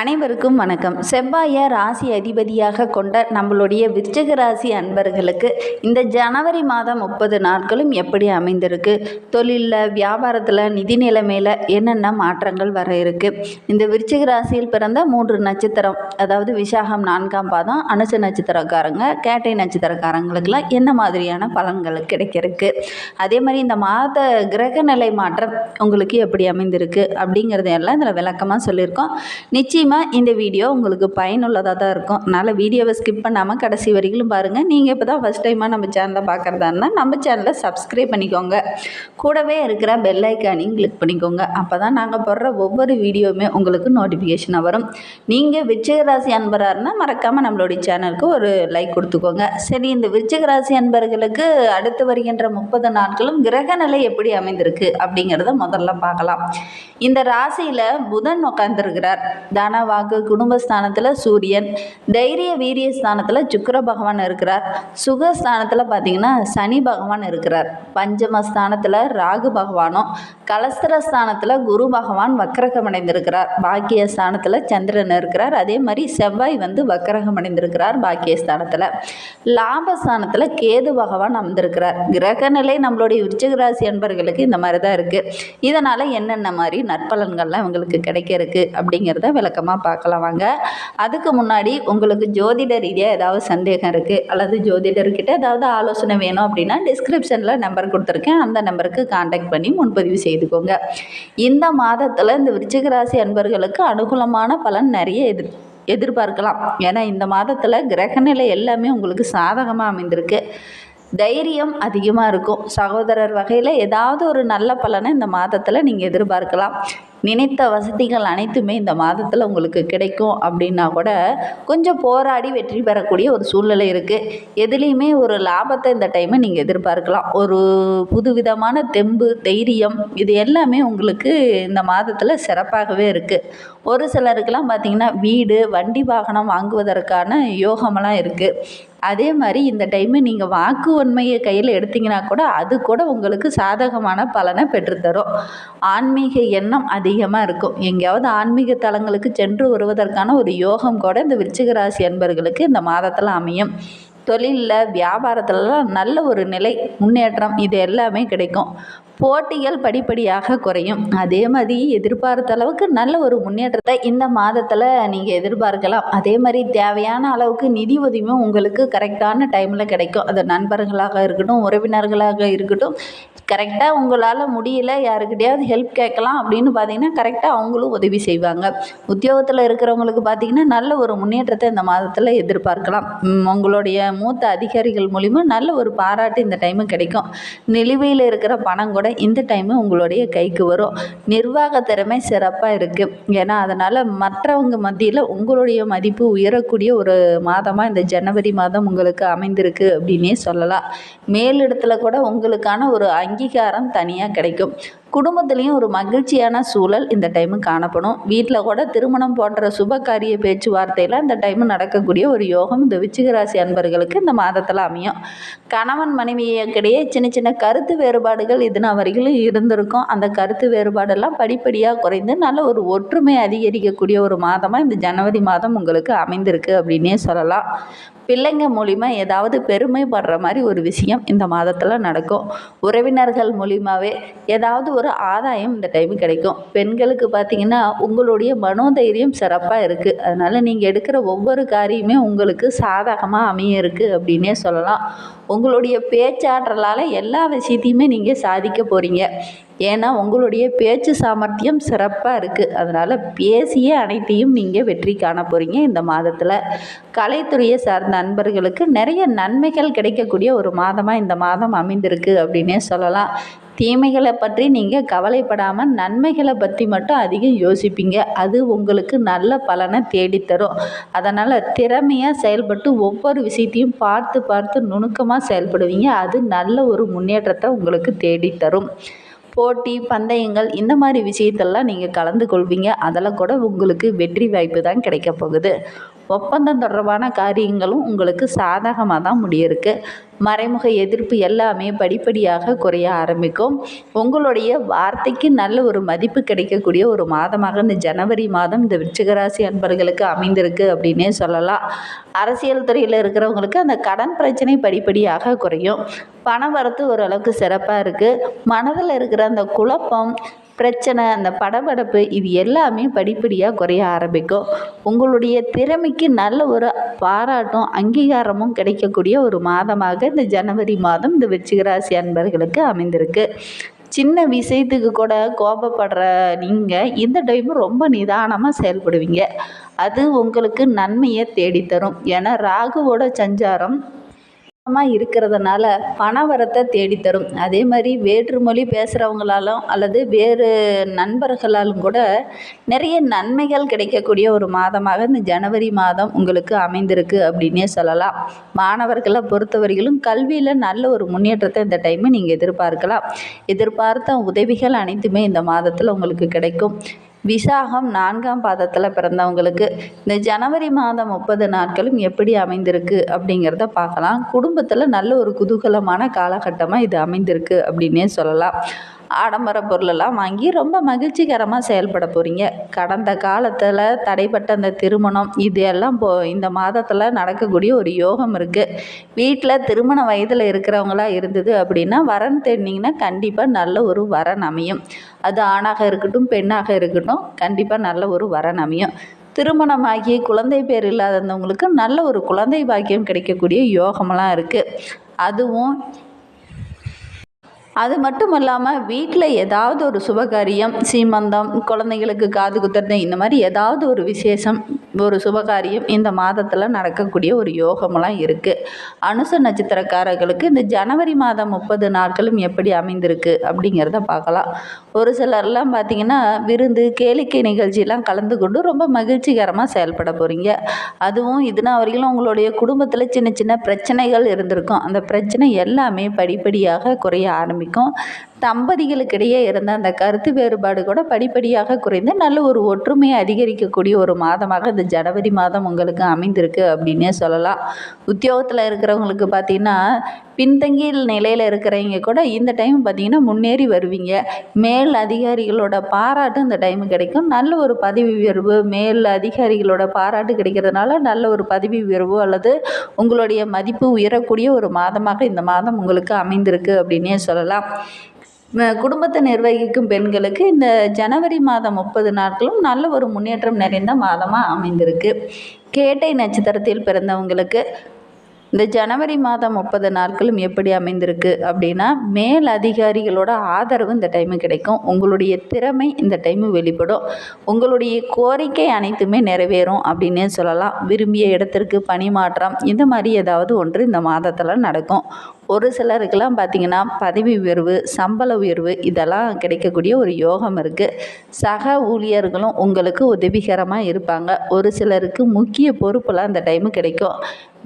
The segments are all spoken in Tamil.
அனைவருக்கும் வணக்கம். செவ்வாயை ராசி அதிபதியாக கொண்ட நம்மளுடைய விருச்சிக ராசி அன்பர்களுக்கு இந்த ஜனவரி மாதம் முப்பது நாட்களும் எப்படி அமைந்திருக்கு? தொழிலில் வியாபாரத்தில் நிதி நிலைமையில் என்னென்ன மாற்றங்கள் வர இருக்கு? இந்த விருச்சிக ராசியில் பிறந்த மூன்று நட்சத்திரம் அதாவது விசாகம் நான்காம் பாதம் அனுச நட்சத்திரக்காரங்க கேட்டை நட்சத்திரக்காரங்களுக்கெல்லாம் என்ன மாதிரியான பலன்கள் கிடைக்கிறதுக்கு? அதே மாதிரி இந்த மாத கிரக நிலை மாற்றம் உங்களுக்கு எப்படி அமைந்திருக்கு? அப்படிங்கிறதையெல்லாம் இதில் விளக்கமாக சொல்லியிருக்கோம். நிச்சயம் நிச்சயமாக இந்த வீடியோ உங்களுக்கு பயனுள்ளதாக தான் இருக்கும். அதனால் வீடியோவை ஸ்கிப் பண்ணாமல் கடைசி வரைக்கும் பாருங்கள் நீங்கள் இப்போ தான் ஃபஸ்ட் டைமாக நம்ம சேனலை பார்க்குறதா இருந்தால் நம்ம சேனலை சப்ஸ்கிரைப் பண்ணிக்கோங்க. கூடவே இருக்கிற பெல் ஐக்கானையும் கிளிக் பண்ணிக்கோங்க. அப்போ தான் நாங்கள் போடுற ஒவ்வொரு வீடியோவுமே உங்களுக்கு நோட்டிஃபிகேஷனாக வரும். நீங்கள் விச்சகராசி அன்பராக இருந்தால் மறக்காமல் நம்மளுடைய சேனலுக்கு ஒரு லைக் கொடுத்துக்கோங்க. சரி இந்த விச்சகராசி அன்பர்களுக்கு அடுத்து வருகின்ற முப்பது நாட்களும் கிரக நிலை எப்படி அமைந்திருக்கு அப்படிங்கிறத முதல்ல பார்க்கலாம். இந்த ராசியில் புதன் உட்காந்துருக்கிறார் தான வாக்கு குடும்பஸ்தானத்தில் சூரியன் தைரிய வீரிய ஸ்தானத்தில் சுக்கர பகவான் இருக்கிறார். சுகஸ்தானத்தில் பார்த்தீங்கன்னா சனி பகவான் இருக்கிறார். பஞ்சமஸ்தானத்தில் ராகு பகவானும் கலஸ்திரஸ்தானத்தில் குரு பகவான் வக்கரகம் அடைந்திருக்கிறார். பாக்கியஸ்தானத்தில் சந்திரன் இருக்கிறார். அதே மாதிரி செவ்வாய் வந்து வக்கரகம் அடைந்திருக்கிறார் பாக்கியஸ்தானத்தில். லாபஸ்தானத்தில் கேது பகவான் அமர்ந்திருக்கிறார். கிரக நிலை நம்மளுடைய விருச்சிகராசி அன்பர்களுக்கு இந்த மாதிரி தான் இருக்குது இதனால் என்னென்ன மாதிரி நற்பலன்கள்லாம் இவங்களுக்கு கிடைக்க இருக்குது அப்படிங்கிறத விளக்கமாக பார்க்கலாம் வாங்க. அதுக்கு முன்னாடி உங்களுக்கு ஜோதிட ரீதியாக ஏதாவது சந்தேகம் இருக்குது அல்லது ஜோதிடர்கிட்ட ஏதாவது ஆலோசனை வேணும் அப்படின்னா டிஸ்கிரிப்ஷனில் நம்பர் கொடுத்துருக்கேன். அந்த நம்பருக்கு காண்டாக்ட் பண்ணி முன்பதிவு செய்துக்கோங்க. இந்த மாதத்தில் இந்த விருச்சிக ராசி அன்பர்களுக்கு அனுகூலமான பலன் நிறைய எதிர் எதிர்பார்க்கலாம். ஏன்னா இந்த மாதத்தில் கிரகநிலை எல்லாமே உங்களுக்கு சாதகமாக அமைந்திருக்கு. தைரியம் அதிகமாக இருக்கும். சகோதரர் வகையில் ஏதாவது ஒரு நல்ல பலனை இந்த மாதத்தில் நீங்கள் எதிர்பார்க்கலாம். நினைத்த வசதிகள் அனைத்துமே இந்த மாதத்தில் உங்களுக்கு கிடைக்கும் அப்படின்னா கூட கொஞ்சம் போராடி வெற்றி பெறக்கூடிய ஒரு சூழ்நிலை இருக்குது எதுலேயுமே ஒரு லாபத்தை இந்த டைமை நீங்கள் எதிர்பார்க்கலாம். ஒரு புதுவிதமான தெம்பு தைரியம் இது எல்லாமே உங்களுக்கு இந்த மாதத்தில் சிறப்பாகவே இருக்குது ஒரு சிலருக்கெல்லாம் பார்த்திங்கன்னா வீடு வண்டி வாகனம் வாங்குவதற்கான யோகமெல்லாம் இருக்குது அதே மாதிரி இந்த டைமு நீங்கள் வாக்கு உண்மையை கையில் எடுத்தீங்கன்னா கூட அது கூட உங்களுக்கு சாதகமான பலனை பெற்றுத்தரும். ஆன்மீக எண்ணம் அதிகமாக இருக்கும். எங்கேயாவது ஆன்மீக தலங்களுக்கு சென்று வருவதற்கான ஒரு யோகம் கூட இந்த விருச்சிக ராசி அன்பர்களுக்கு இந்த மாதத்தில் அமையும். தொழிலில் வியாபாரத்துலலாம் நல்ல ஒரு நிலை முன்னேற்றம் இது எல்லாமே கிடைக்கும். போட்டிகள் படிப்படியாக குறையும். அதே மாதிரி எதிர்பார்த்த அளவுக்கு நல்ல ஒரு முன்னேற்றத்தை இந்த மாதத்தில் நீங்கள் எதிர்பார்க்கலாம். அதே மாதிரி தேவையான அளவுக்கு நிதி உதவியும் உங்களுக்கு கரெக்டான டைமில் கிடைக்கும். அது நண்பர்களாக இருக்கட்டும் உறவினர்களாக இருக்கட்டும் கரெக்டாக உங்களால் முடியல யாருக்கிட்டையாவது ஹெல்ப் கேட்கலாம் அப்படின்னு பார்த்தீங்கன்னா கரெக்டாக அவங்களும் உதவி செய்வாங்க. உத்தியோகத்தில் இருக்கிறவங்களுக்கு பார்த்தீங்கன்னா நல்ல ஒரு முன்னேற்றத்தை இந்த மாதத்தில் எதிர்பார்க்கலாம். உங்களுடைய மூத்த அதிகாரிகள் மூலிமா நல்ல ஒரு பாராட்டு இந்த டைமு கிடைக்கும். நிலுவையில் இருக்கிற பணம் கூட இந்த டைமு உங்களுடைய கைக்கு வரும். நிர்வாக திறமை சிறப்பாக இருக்குது ஏன்னா அதனால் மற்றவங்க மத்தியில் உங்களுடைய மதிப்பு உயரக்கூடிய ஒரு மாதமாக இந்த ஜனவரி மாதம் உங்களுக்கு அமைந்திருக்கு அப்படின்னே சொல்லலாம். மேலிடத்தில் கூட உங்களுக்கான ஒரு அங்கீகாரம் தனியாக கிடைக்கும். குடும்பத்துலேயும் ஒரு மகிழ்ச்சியான சூழல் இந்த டைமு காணப்படும். வீட்டில் கூட திருமணம் போன்ற சுபகாரிய பேச்சுவார்த்தையில் இந்த டைமு நடக்கக்கூடிய ஒரு யோகம் இந்த விச்சிகராசி அன்பர்களுக்கு இந்த மாதத்தில் அமையும். கணவன் மனைவியக்கிடையே சின்ன சின்ன கருத்து வேறுபாடுகள் இதுனா வரையிலும் இருந்திருக்கும். அந்த கருத்து வேறுபாடெல்லாம் படிப்படியாக குறைந்து நல்ல ஒரு ஒற்றுமை அதிகரிக்கக்கூடிய ஒரு மாதமாக இந்த ஜனவரி மாதம் உங்களுக்கு அமைந்திருக்கு அப்படின்னே சொல்லலாம். பிள்ளைங்க மூலிமா ஏதாவது பெருமைப்படுற மாதிரி ஒரு விஷயம் இந்த மாதத்தில் நடக்கும். உறவினர்கள் மூலிமாவே ஏதாவது ஒரு ஆதாயம் இந்த டைம் கிடைக்கும். பெண்களுக்கு பார்த்திங்கன்னா உங்களுடைய மனோதைரியம் சிறப்பாக இருக்குது அதனால் நீங்கள் எடுக்கிற ஒவ்வொரு காரியமே உங்களுக்கு சாதகமாக அமைய இருக்குது அப்படின்னே சொல்லலாம். உங்களுடைய பேச்சாற்றலால் எல்லா விஷயத்தையுமே நீங்கள் சாதிக்க போகிறீங்க ஏன்னா உங்களுடைய பேச்சு சாமர்த்தியம் சிறப்பாக இருக்குது அதனால் பேசிய அனைத்தையும் நீங்கள் வெற்றி காண போகிறீங்க இந்த மாதத்தில். கலைத்துறையை சார்ந்த நண்பர்களுக்கு நிறைய நன்மைகள் கிடைக்கக்கூடிய ஒரு மாதமாக இந்த மாதம் அமைந்திருக்கு அப்படின்னே சொல்லலாம். தீமைகளை பற்றி நீங்கள் கவலைப்படாமல் நன்மைகளை பற்றி மட்டும் அதிகம் யோசிப்பீங்க. அது உங்களுக்கு நல்ல பலனை தேடித்தரும். அதனால் திறமையாக செயல்பட்டு ஒவ்வொரு விஷயத்தையும் பார்த்து பார்த்து நுணுக்கமாக செயல்படுவீங்க. அது நல்ல ஒரு முன்னேற்றத்தை உங்களுக்கு தேடித்தரும். போட்டி பந்தயங்கள் இந்த மாதிரி விஷயத்தெல்லாம் நீங்கள் கலந்து கொள்வீங்க. அதில் கூட உங்களுக்கு வெற்றி வாய்ப்பு தான் கிடைக்க போகுது. ஒப்பந்தம் தொடர்பான காரியங்களும் உங்களுக்கு சாதகமாக தான் முடியிருக்கு. மறைமுக எதிர்ப்பு எல்லாமே படிப்படியாக குறைய ஆரம்பிக்கும். உங்களுடைய வார்த்தைக்கு நல்ல ஒரு மதிப்பு கிடைக்கக்கூடிய ஒரு மாதமாக இந்த ஜனவரி மாதம் இந்த விருச்சிகராசி அன்பர்களுக்கு அமைந்திருக்கு அப்படின்னே சொல்லலாம். அரசியல் துறையில் இருக்கிறவங்களுக்கு அந்த கடன் பிரச்சனை படிப்படியாக குறையும். பண வரத்து ஓரளவுக்கு சிறப்பாக இருக்குது மனதில் இருக்கிற அந்த குழப்பம் பிரச்சனை அந்த படபடப்பு இது எல்லாமே படிப்படியாக குறைய ஆரம்பிக்கும். உங்களுடைய திறமைக்கு நல்ல ஒரு பாராட்டும் அங்கீகாரமும் கிடைக்கக்கூடிய ஒரு மாதமாக இந்த ஜனவரி மாதம் இந்த விருச்சிகராசி அன்பர்களுக்கு அமைந்திருக்கு. சின்ன விஷயத்துக்கு கூட கோபப்படுற நீங்கள் இந்த டைம் ரொம்ப நிதானமாக செயல்படுவீங்க. அது உங்களுக்கு நன்மையை தேடித்தரும். ஏன்னா ராகுவோட சஞ்சாரம் இருக்கிறதுனால பண வரத்தை தேடித்தரும். அதே மாதிரி வேற்று மொழி பேசுகிறவங்களாலும் அல்லது வேறு நண்பர்களாலும் கூட நிறைய நன்மைகள் கிடைக்கக்கூடிய ஒரு மாதமாக இந்த ஜனவரி மாதம் உங்களுக்கு அமைந்திருக்கு அப்படின்னே சொல்லலாம். மாணவர்களை பொறுத்தவரையிலும் கல்வியில் நல்ல ஒரு முன்னேற்றத்தை இந்த டைமு நீங்கள் எதிர்பார்க்கலாம். எதிர்பார்த்த உதவிகள் அனைத்துமே இந்த மாதத்தில் உங்களுக்கு கிடைக்கும். விசாகம் நான்காம் பாதத்தில் பிறந்தவங்களுக்கு இந்த ஜனவரி மாதம் முப்பது நாட்களும் எப்படி அமைந்திருக்கு அப்படிங்கிறத பார்க்கலாம். குடும்பத்தில் நல்ல ஒரு குதூகலமான காலகட்டமாக இது அமைந்திருக்கு அப்படின்னே சொல்லலாம். ஆடம்பர பொருளெல்லாம் வாங்கி ரொம்ப மகிழ்ச்சிகரமாக செயல்பட போகிறீங்க கடந்த காலத்தில் தடைப்பட்ட அந்த திருமணம் இது எல்லாம் போ இந்த மாதத்தில் நடக்கக்கூடிய ஒரு யோகம் இருக்குது வீட்டில் திருமண வயதில் இருக்கிறவங்களா இருந்தது அப்படின்னா வரன் தேடினீங்கன்னா கண்டிப்பாக நல்ல ஒரு வரன் அமையும். அது ஆணாக இருக்கட்டும் பெண்ணாக இருக்கட்டும் கண்டிப்பாக நல்ல ஒரு வரன் அமையும். திருமணமாகி குழந்தை பேர் இல்லாதவங்களுக்கு நல்ல ஒரு குழந்தை பாக்கியம் கிடைக்கக்கூடிய யோகமெல்லாம் இருக்குது அதுவும் அது மட்டும் இல்லாமல் வீட்டில் ஏதாவது ஒரு சுபகாரியம் சீமந்தம் குழந்தைங்களுக்கு காது குத்துறது இந்த மாதிரி ஏதாவது ஒரு விசேஷம் ஒரு சுபகாரியம் இந்த மாதத்தில் நடக்கக்கூடிய ஒரு யோகமெல்லாம் இருக்குது அனுச நட்சத்திரக்காரர்களுக்கு இந்த ஜனவரி மாதம் முப்பது நாட்களும் எப்படி அமைந்திருக்கு அப்படிங்கிறத பார்க்கலாம். ஒரு சிலர்லாம் பார்த்திங்கன்னா விருந்து கேளிக்கை நிகழ்ச்சியெலாம் கலந்து கொண்டு ரொம்ப மகிழ்ச்சிகரமாக செயல்பட போகிறீங்க அதுவும் இதுனா வரைக்கும் உங்களுடைய குடும்பத்தில் சின்ன சின்ன பிரச்சனைகள் இருந்திருக்கும். அந்த பிரச்சனை எல்லாமே படிப்படியாக குறைய ஆரம்பிக்கும். தம்பதிகளுக்கிடையே இருந்த அந்த கருத்து வேறுபாடு கூட படிப்படியாக குறைந்து நல்ல ஒரு ஒற்றுமையை அதிகரிக்கக்கூடிய ஒரு மாதமாக இந்த ஜனவரி மாதம் உங்களுக்கு அமைந்திருக்கு அப்படின்னே சொல்லலாம். உத்தியோகத்தில் இருக்கிறவங்களுக்கு பார்த்திங்கன்னா பின்தங்கிய நிலையில் இருக்கிறவங்க கூட இந்த டைம் பார்த்திங்கன்னா முன்னேறி வருவீங்க. மேல் அதிகாரிகளோட பாராட்டு இந்த டைம் கிடைக்கும். நல்ல ஒரு பதவி உயர்வு மேல் அதிகாரிகளோட பாராட்டு கிடைக்கிறதுனால நல்ல ஒரு பதவி உயர்வு அல்லது உங்களுடைய மதிப்பு உயரக்கூடிய ஒரு மாதமாக இந்த மாதம் உங்களுக்கு அமைந்திருக்கு அப்படின்னே சொல்லலாம். குடும்பத்தை நிர்வகிக்கும் பெண்களுக்கு இந்த ஜனவரி மாதம் முப்பது நாட்களும் நல்ல ஒரு முன்னேற்றம் நிறைந்த மாதமாக அமைந்திருக்கு. கேட்டை நட்சத்திரத்தில் பிறந்தவங்களுக்கு இந்த ஜனவரி மாதம் முப்பது நாட்களும் எப்படி அமைந்திருக்கு அப்படின்னா மேல் அதிகாரிகளோட ஆதரவு இந்த டைமு கிடைக்கும். உங்களுடைய திறமை இந்த டைமு வெளிப்படும். உங்களுடைய கோரிக்கை அனைத்துமே நிறைவேறும் அப்படின்னே சொல்லலாம். விரும்பிய இடத்திற்கு பணி மாற்றம் இந்த மாதிரி ஏதாவது ஒன்று இந்த மாதத்தில் நடக்கும். ஒரு சிலருக்கெல்லாம் பார்த்திங்கன்னா பதவி உயர்வு சம்பள உயர்வு இதெல்லாம் கிடைக்கக்கூடிய ஒரு யோகம் இருக்குது சக ஊழியர்களும் உங்களுக்கு உதவிகரமாக இருப்பாங்க. ஒரு சிலருக்கு முக்கிய பொறுப்பெல்லாம் அந்த டைமு கிடைக்கும்.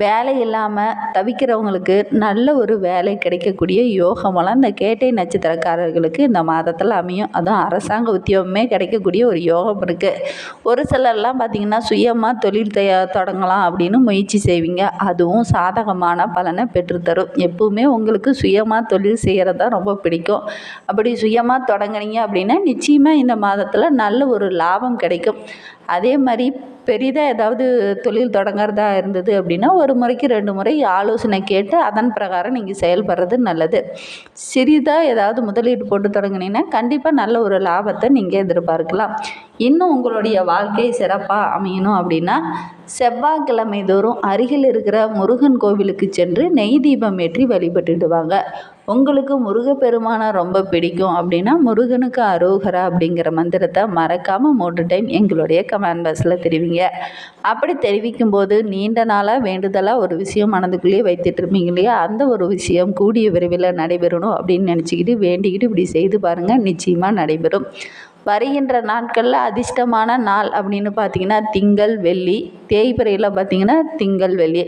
வேலை இல்லாமல் தவிக்கிறவங்களுக்கு நல்ல ஒரு வேலை கிடைக்கக்கூடிய யோகமெல்லாம் இந்த கேட்டை நட்சத்திரக்காரர்களுக்கு இந்த மாதத்தில் அமையும். அதுவும் அரசாங்க உத்தியோகமே கிடைக்கக்கூடிய ஒரு யோகம் இருக்குது ஒரு சிலர்லாம் பார்த்திங்கன்னா சுயமாக தொழில் தொடங்கலாம் அப்படின்னு முயற்சி செய்வீங்க. அதுவும் சாதகமான பலனை பெற்றுத்தரும். எப்போவுமே உங்களுக்கு சுயமாக தொழில் செய்கிறது தான் ரொம்ப பிடிக்கும். அப்படி சுயமாக தொடங்குனீங்க அப்படின்னா நிச்சயமாக இந்த மாதத்தில் நல்ல ஒரு லாபம் கிடைக்கும். அதே மாதிரி பெரிதாக ஏதாவது தொழில் தொடங்குறதா இருந்தது அப்படின்னா ஒரு முறைக்கு ரெண்டு முறை ஆலோசனை கேட்டு அதன் பிரகாரம் நீங்கள் செயல்படுறது நல்லது. சிறிதாக ஏதாவது முதலீடு போட்டு தொடங்கினீங்கன்னா கண்டிப்பாக நல்ல ஒரு லாபத்தை நீங்கள் எதிர்பார்க்கலாம். இன்னும் உங்களுடைய வாழ்க்கை சிறப்பாக அமையணும் அப்படின்னா செவ்வாய்க்கிழமை தோறும் அருகில் இருக்கிற முருகன் கோவிலுக்கு சென்று நெய் தீபம் ஏற்றி வழிபட்டுடுவாங்க உங்களுக்கு முருகப்பெருமானை ரொம்ப பிடிக்கும் அப்படின்னா முருகனுக்கு அரோகரா அப்படிங்கிற மந்திரத்தை மறக்காமல் மூன்று டைம் எங்களுடைய கமெண்ட் பாக்ஸில் தெரிவிங்க. அப்படி தெரிவிக்கும் போது நீண்ட நாளாக வேண்டுதலாக ஒரு விஷயம் மனதுக்குள்ளேயே வைத்துட்டு இருப்பீங்க இல்லையா? அந்த ஒரு விஷயம் கூடிய விரைவில் நடைபெறணும் அப்படின்னு நினச்சிக்கிட்டு வேண்டிக்கிட்டு இப்படி செய்து பாருங்கள் நிச்சயமாக நடைபெறும். வருகின்ற நாட்களில் அதிர்ஷ்டமான நாள் அப்படின்னு பார்த்தீங்கன்னா திங்கள் வெள்ளி. தேய்பிறையில் பார்த்தீங்கன்னா திங்கள் வெள்ளி.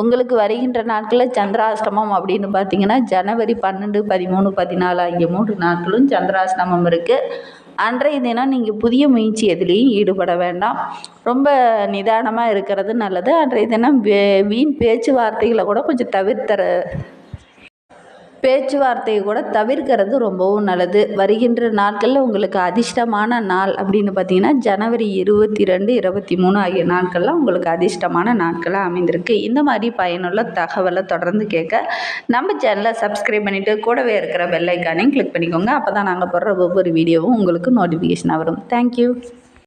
உங்களுக்கு வருகின்ற நாட்களில் சந்திராஷ்டமம் அப்படின்னு பார்த்தீங்கன்னா ஜனவரி பன்னெண்டு பதிமூணு பதினாலு ஆகிய மூன்று நாட்களும் சந்திராஷ்டமம் இருக்குது அன்றைய தினம் நீங்கள் புதிய முயற்சி எதுலேயும் ஈடுபட வேண்டாம். ரொம்ப நிதானமாக இருக்கிறது நல்லது. அன்றைய தினம் வீண் பேச்சுவார்த்தைகளை கூட கொஞ்சம் தவிர்த்தர பேச்சுவார்த்தையை கூட தவிர்க்கிறது ரொம்பவும் நல்லது. வருகின்ற நாட்களில் உங்களுக்கு அதிர்ஷ்டமான நாள் அப்படின்னு பார்த்தீங்கன்னா ஜனவரி இருபத்தி ரெண்டு இருபத்தி மூணு ஆகிய நாட்கள்லாம் உங்களுக்கு அதிர்ஷ்டமான நாட்களாக அமைந்திருக்கு. இந்த மாதிரி பயனுள்ள தகவலை தொடர்ந்து கேட்க நம்ம சேனலை சப்ஸ்கிரைப் பண்ணிவிட்டு கூடவே இருக்கிற பெல்லைக்கானையும் கிளிக் பண்ணிக்கோங்க. அப்போ தான் நாங்கள் போடுற ஒவ்வொரு வீடியோவும் உங்களுக்கு நோட்டிஃபிகேஷனாக வரும். தேங்க்யூ